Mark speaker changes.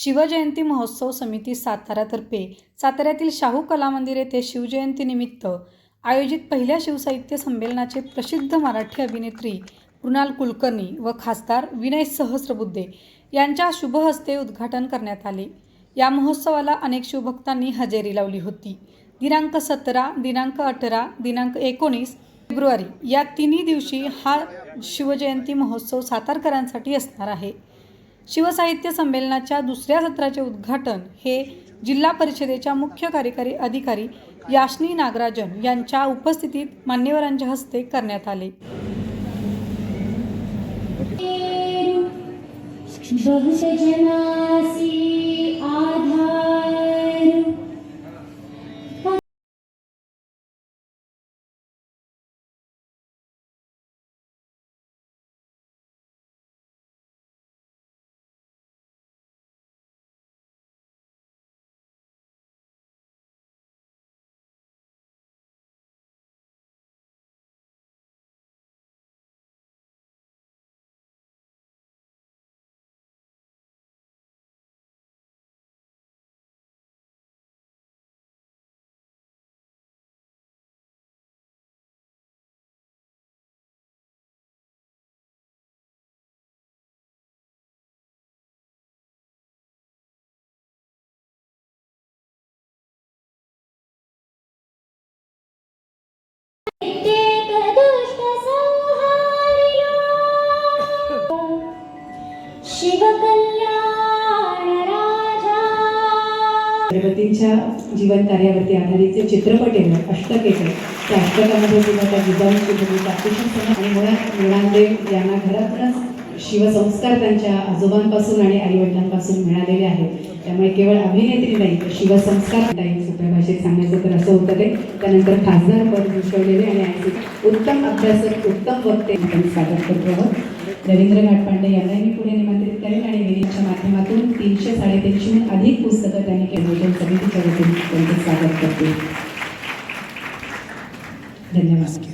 Speaker 1: शिवजयंती महोत्सव समिती सातारातर्फे साताऱ्यातील शाहू कला मंदिर येथे शिवजयंतीनिमित्त आयोजित पहिल्या शिवसाहित्य संमेलनाचे प्रसिद्ध मराठी अभिनेत्री कृणाल कुलकर्णी व खासदार विनय सहस्रबुद्धे यांच्या शुभहस्ते उद्घाटन करण्यात आले. या महोत्सवाला अनेक शिवभक्तांनी हजेरी लावली होती. दिनांक सतरा दिनांक अठरा दिनांक एकोणीस फेब्रुवारी या तिन्ही दिवशी हा शिवजयंती महोत्सव सातारकरांसाठी असणार आहे. शिवसाहित्य संमेलनाच्या दुसऱ्या सत्राचे उद्घाटन हे जिल्हा परिषदेच्या मुख्य कार्यकारी अधिकारी याशनी नागराजन यांच्या उपस्थितीत मान्यवरांच्या हस्ते करण्यात आले.
Speaker 2: शिवकल्याण
Speaker 3: जीवन कार्यावरती आधारित जे चित्रपट येतात अष्टक येतात त्या अष्टकामध्ये सुद्धा त्या जिजाऊंची भूमिका अतिशय समोर आणि मुळात मृणालदेव यांना घरातूनच शिवसंस्कार त्यांच्या आजोबांपासून आणि आईवडिलांपासून मिळालेले आहेत. त्यामुळे केवळ अभिनेत्री नाही तर शिवसंस्कार सोप्या भाषेत सांगायचं तर असं होतं ते. त्यानंतर खासदार पद भूषवलेले आणि उत्तम अभ्यासक उत्तम वक्ते स्वागत करतो आहोत. रवींद्र घाटपांडे यांनाही मी पुढे निमंत्रित करेन आणि विनीच्या माध्यमातून तीनशे साडेतीनशेहून अधिक पुस्तकं त्यांनी केंद्रीय समितीच्या वतीने त्यांचे स्वागत करते. धन्यवाद.